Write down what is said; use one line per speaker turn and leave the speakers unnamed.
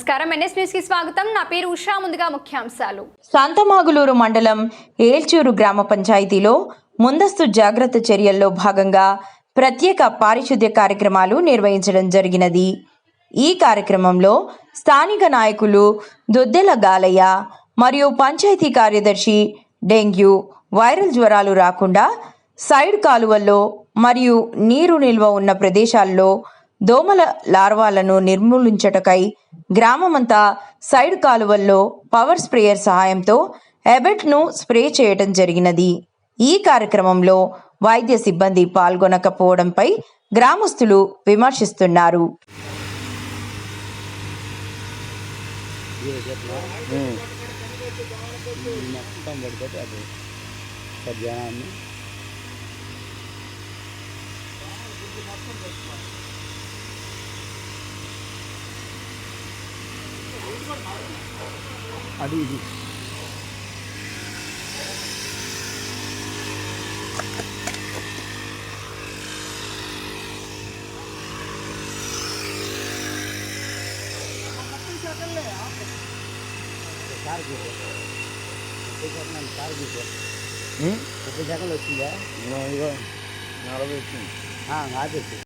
నమస్కారం. ఎన్ఎస్ న్యూస్కి స్వాగతం. నా పేరు ఉషా. ముందుగా ముఖ్యాంశాలు.
శాంతమాగులూరు మండలం ఏల్చూరు గ్రామ పంచాయతీలో ముందస్తు జాగ్రత్త చర్యల్లో భాగంగా ప్రత్యేక పారిశుద్ధ్య కార్యక్రమాలు నిర్వహించడం జరిగినది. ఈ కార్యక్రమంలో స్థానిక నాయకులు దొద్దెల గాలయ్య మరియు పంచాయతీ కార్యదర్శి డెంగ్యూ వైరల్ జ్వరాలు రాకుండా సైడ్ కాలువల్లో మరియు నీరు నిల్వ ఉన్న ప్రదేశాల్లో దోమల లార్వాలను నిర్మూలించటకై గ్రామమంతా సైడ్ కాలువల్లో పవర్ స్ప్రేయర్ సహాయంతో ఎబెట్ను స్ప్రే చేయటం జరిగినది. ఈ కార్యక్రమంలో వైద్య సిబ్బంది పాల్గొనకపోవడంపై గ్రామస్తులు విమర్శిస్తున్నారు.
మొత్తం అది ఇది. ముప్పై సెకండ్లు వచ్చిందా? ఇగో నలభై వచ్చింది. ఆపేసి